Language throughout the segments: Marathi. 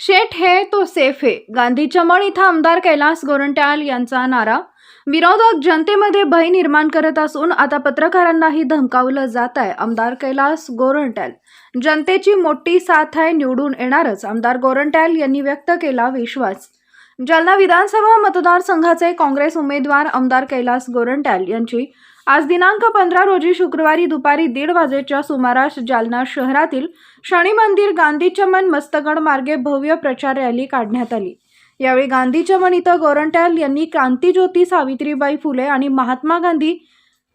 शेठ हे तो सेफ हे गांधी चमळ इथं आमदार कैलास गोरंट्याल यांचा नारा. विरोधक जनतेमध्ये भय निर्माण करत असून आता पत्रकारांनाही धमकावलं जात आहे. आमदार कैलास गोरंट्याल. जनतेची मोठी साथ आहे निवडून येणारच. आमदार गोरंट्याल यांनी व्यक्त केला विश्वास. जालना विधानसभा मतदारसंघाचे काँग्रेस उमेदवार आमदार कैलास गोरंट्याल यांची आज दिनांक पंधरा रोजी शुक्रवारी दुपारी दीड वाजेच्या सुमारास जालना शहरातील शनी मंदिर गांधी चमन मस्तगड मार्गे भव्य प्रचार रॅली काढण्यात आली. यावेळी गांधी चमन इथं गोरंट्याल यांनी क्रांतीज्योती सावित्रीबाई फुले आणि महात्मा गांधी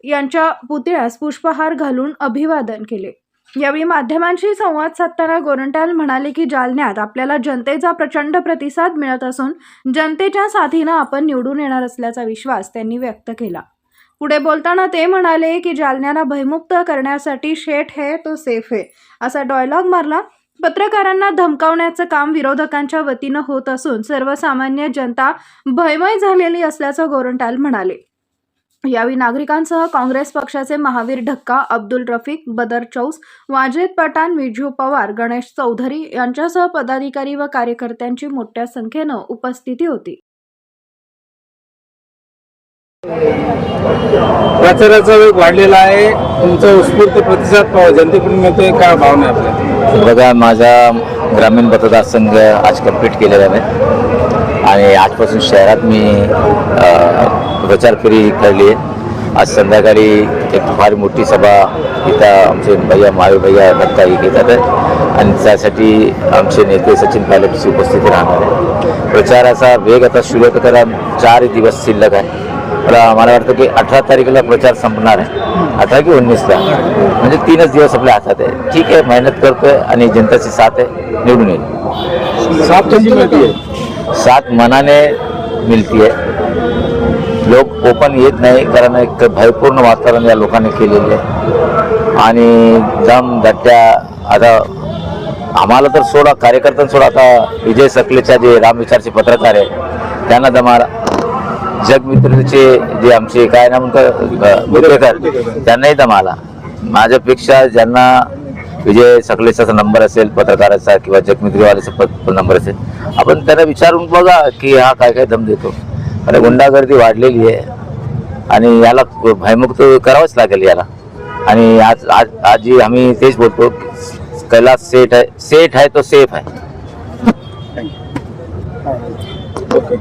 यांच्या पुतळ्यास पुष्पहार घालून अभिवादन केले. यावेळी माध्यमांशी संवाद साधताना गोरंट्याल म्हणाले की जालन्यात आपल्याला जनतेचा प्रचंड प्रतिसाद मिळत असून जनतेच्या साथीनं आपण निवडून येणार असल्याचा विश्वास त्यांनी व्यक्त केला. पुढे बोलताना ते म्हणाले की जालन्याला भयमुक्त करण्यासाठी शेठ है तो सेफ है असा डायलॉग मारला. पत्रकारांना धमकावण्याचं काम विरोधकांच्या वतीनं होत असून सर्वसामान्य जनता भयमय झालेली असल्याचं गोरंटाल म्हणाले. यावेळी नागरिकांसह काँग्रेस पक्षाचे महावीर ढक्का अब्दुल रफिक बदर चौस वाजेद पठाण विजू पवार गणेश चौधरी यांच्यासह पदाधिकारी व कार्यकर्त्यांची मोठ्या संख्येनं उपस्थिती होती. प्रचाराचा वेग वाढलेला आहे. तुमचा उत्स्फूर्त प्रतिसाद पाव जनतेकडून मिळतोय काय भावना आपल्या? बघा माझा ग्रामीण मतदारसंघ आज कंप्लीट केलेला आहे. आणि आजपासून शहरात मी प्रचार फेरी काढली आहे. आज संध्याकाळी एक फार मोठी सभा इथं आमचे भैया मावे भैया दत्ता हे घेतात आणि त्यासाठी आमचे नेते सचिन पायलटची उपस्थिती राहणार आहे प्रचाराचा वेग आता सुरू तर चार दिवस शिल्लक आहे. मला मला वाटतं की अठरा तारखेला प्रचार संपणार आहे. अठरा की उन्नीसला. म्हणजे तीनच दिवस आपल्या हातात आहे. ठीक आहे मेहनत करतोय आणि जनताची साथ आहे निवडून येईल. साथ कशी मिळते? साथ मनाने मिळती आहे लोक ओपन येत नाही कारण एक भयपूर्ण वातावरण या लोकांनी केलेले आहे. आणि दम दट्ट्या आता आम्हाला तर सोडा कार्यकर्त्यांना सोडा आता विजय सकलेच्या जे रामविचारचे पत्रकार आहे त्यांना दमाला जगमित्रचे जे आमचे काय ना म्हणतात बुद्रेकर त्यांनाही दमाला माझ्यापेक्षा ज्यांना विजय सकलेचा नंबर असेल पत्रकाराचा किंवा जगमित्रीवाल्याचा प- नंबर असेल आपण त्यांना विचारून बघा की हा काय काय दम देतो. आणि गुंडागर्दी वाढलेली आहे आणि याला भयमुक्त करावंच लागेल याला. आणि आज आज आजी आम्ही तेच बोलतो कैलास सेठ आहे सेठ आहे तो सेफ आहे. ओके